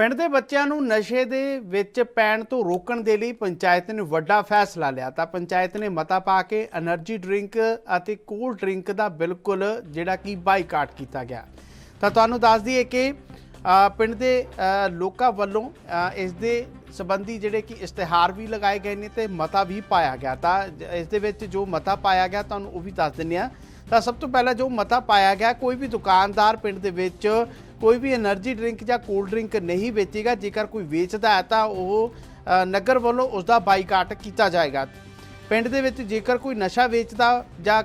ਪਿੰਡ ਦੇ ਬੱਚਿਆਂ ਨੂੰ ਨਸ਼ੇ ਦੇ ਵਿੱਚ ਪੈਣ ਤੋਂ ਰੋਕਣ ਦੇ ਲਈ ਪੰਚਾਇਤ ਨੇ ਵੱਡਾ ਫੈਸਲਾ ਲਿਆ। ਤਾਂ ਪੰਚਾਇਤ ਨੇ ਮਤਾ ਪਾ ਕੇ એનર્ਜੀ ਡਰਿੰਕ ਅਤੇ ਕੋਲਡ ਡਰਿੰਕ ਦਾ ਬਿਲਕੁਲ ਜਿਹੜਾ ਕਿ ਬਾਈਕਾਟ ਕੀਤਾ ਗਿਆ। ਤਾਂ ਤੁਹਾਨੂੰ ਦੱਸ ਦਈਏ ਕਿ ਪਿੰਡ ਦੇ ਲੋਕਾਂ ਵੱਲੋਂ ਇਸ ਦੇ ਸਬੰਧੀ ਜਿਹੜੇ ਕਿ ਇਸ਼ਤਿਹਾਰ ਵੀ ਲਗਾਏ ਗਏ ਨੇ ਤੇ ਮਤਾ ਵੀ ਪਾਇਆ ਗਿਆ। ਤਾਂ ਇਸ ਦੇ ਵਿੱਚ ਜੋ ਮਤਾ ਪਾਇਆ ਗਿਆ ਤੁਹਾਨੂੰ ਉਹ ਵੀ ਦੱਸ ਦਿੰਨੇ ਆ ਤਾਂ ਸਭ ਤੋਂ ਪਹਿਲਾਂ ਜੋ ਮਤਾ ਪਾਇਆ ਗਿਆ, ਕੋਈ ਵੀ ਦੁਕਾਨਦਾਰ ਪਿੰਡ ਦੇ ਵਿੱਚ ਕੋਈ ਵੀ એનર્ਜੀ ਡਰਿੰਕ ਜਾਂ ਕੋਲਡ ਡਰਿੰਕ ਨਹੀਂ ਵੇਚੇਗਾ, ਜੇਕਰ ਕੋਈ ਵੇਚਦਾ ਹੈ ਤਾਂ ਉਹ ਨਗਰ ਵੱਲੋਂ ਉਸ ਦਾ ਬਾਈਕਾਟ ਕੀਤਾ ਜਾਏਗਾ। ਪਿੰਡ ਦੇ ਵਿੱਚ ਜੇਕਰ ਕੋਈ ਨਸ਼ਾ ਵੇਚਦਾ ਜਾਂ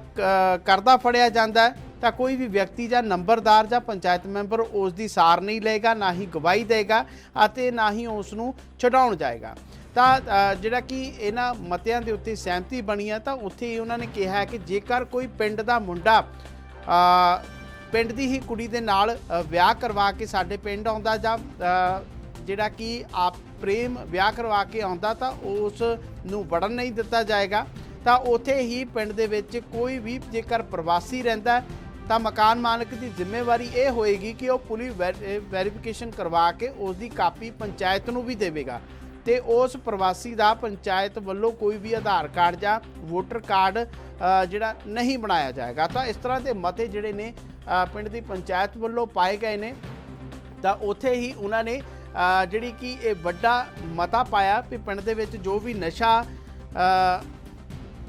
ਕਰਦਾ ਫੜਿਆ ਜਾਂਦਾ ਹੈ ਤਾਂ ਕੋਈ ਵੀ ਵਿਅਕਤੀ ਜਾਂ ਨੰਬਰਦਾਰ ਜਾਂ ਪੰਚਾਇਤ ਮੈਂਬਰ ਉਸ ਦੀ ਸਾਰ ਨਹੀਂ ਲਏਗਾ, ਨਾ ਹੀ ਗਵਾਹੀ ਦੇਗਾ ਅਤੇ ਨਾ ਹੀ ਉਸ ਨੂੰ ਛਡਾਉਣ ਜਾਏਗਾ। ਤਾਂ ਜਿਹੜਾ ਕਿ ਇਹਨਾਂ ਮਤਿਆਂ ਦੇ ਉੱਤੇ ਸਹਿਮਤੀ ਬਣੀ ਹੈ ਤਾਂ ਉੱਥੇ ਹੀ ਉਹਨਾਂ ਨੇ ਕਿਹਾ ਹੈ ਕਿ ਜੇਕਰ ਕੋਈ ਪਿੰਡ ਦਾ ਮੁੰਡਾ ਪਿੰਡ ਦੀ ਹੀ ਕੁੜੀ ਦੇ ਨਾਲ ਵਿਆਹ ਕਰਵਾ ਕੇ ਸਾਡੇ ਪਿੰਡ ਆਉਂਦਾ ਜਾਂ ਜਿਹੜਾ ਕਿ ਆਪ ਪ੍ਰੇਮ ਵਿਆਹ ਕਰਵਾ ਕੇ ਆਉਂਦਾ, ਤਾਂ ਉਸ ਨੂੰ ਵੜਨ ਨਹੀਂ ਦਿੱਤਾ ਜਾਏਗਾ। ਤਾਂ ਉਥੇ ਹੀ ਪਿੰਡ ਦੇ ਵਿੱਚ ਕੋਈ ਵੀ ਜੇਕਰ ਪ੍ਰਵਾਸੀ ਰਹਿੰਦਾ ਤਾਂ ਮਕਾਨ ਮਾਲਕ ਦੀ ਜ਼ਿੰਮੇਵਾਰੀ ਇਹ ਹੋਏਗੀ ਕਿ ਉਹ ਪੁਲਿਸ ਵੈਰੀਫਿਕੇਸ਼ਨ ਕਰਵਾ ਕੇ ਉਸ ਦੀ ਕਾਪੀ ਪੰਚਾਇਤ ਨੂੰ ਵੀ ਦੇਵੇਗਾ। ਤੇ ਉਸ ਪ੍ਰਵਾਸੀ ਦਾ ਪੰਚਾਇਤ ਵੱਲੋਂ ਕੋਈ ਵੀ ਆਧਾਰ ਕਾਰਡ ਜਾਂ ਵੋਟਰ ਕਾਰਡ ਜਿਹੜਾ ਨਹੀਂ ਬਣਾਇਆ ਜਾਏਗਾ। ਤਾਂ ਇਸ ਤਰ੍ਹਾਂ ਦੇ ਮਤੇ ਜਿਹੜੇ ਨੇ ਪਿੰਡ ਦੀ ਪੰਚਾਇਤ ਵੱਲੋਂ ਪਾਏ ਗਏ ਨੇ। ਤਾਂ ਉੱਥੇ ਹੀ ਉਹਨਾਂ ਨੇ ਜਿਹੜੀ ਕਿ ਇਹ ਵੱਡਾ ਮਤਾ ਪਾਇਆ ਵੀ ਪਿੰਡ ਦੇ ਵਿੱਚ ਜੋ ਵੀ ਨਸ਼ਾ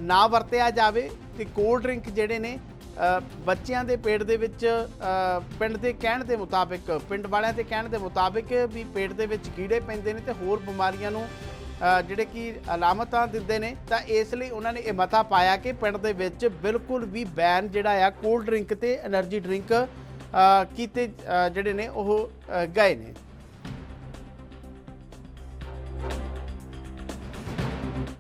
ਨਾ ਵਰਤਿਆ ਜਾਵੇ ਤੇ ਕੋਲਡ ਡਰਿੰਕ ਜਿਹੜੇ ਨੇ ਬੱਚਿਆਂ ਦੇ ਪੇਟ ਦੇ ਵਿੱਚ ਪਿੰਡ ਦੇ ਕਹਿਣ ਦੇ ਮੁਤਾਬਿਕ, ਪਿੰਡ ਵਾਲਿਆਂ ਦੇ ਕਹਿਣ ਦੇ ਮੁਤਾਬਿਕ ਵੀ ਪੇਟ ਦੇ ਵਿੱਚ ਕੀੜੇ ਪੈਂਦੇ ਨੇ ਤੇ ਹੋਰ ਬਿਮਾਰੀਆਂ ਨੂੰ ਜਿਹੜੇ ਕਿ ਅਲਾਮਤਾਂ ਦਿੰਦੇ ਨੇ, ਤਾਂ ਇਸ ਲਈ ਉਹਨਾਂ ਨੇ ਇਹ ਮਤਾ ਪਾਇਆ ਕਿ ਪਿੰਡ ਦੇ ਵਿੱਚ ਬਿਲਕੁਲ ਵੀ ਬੈਨ ਜਿਹੜਾ ਆ ਕੋਲਡ ਡਰਿੰਕ ਤੇ એનર્ਜੀ ਡਰਿੰਕ ਕੀਤੇ ਜਿਹੜੇ ਨੇ ਉਹ ਗਏ ਨੇ।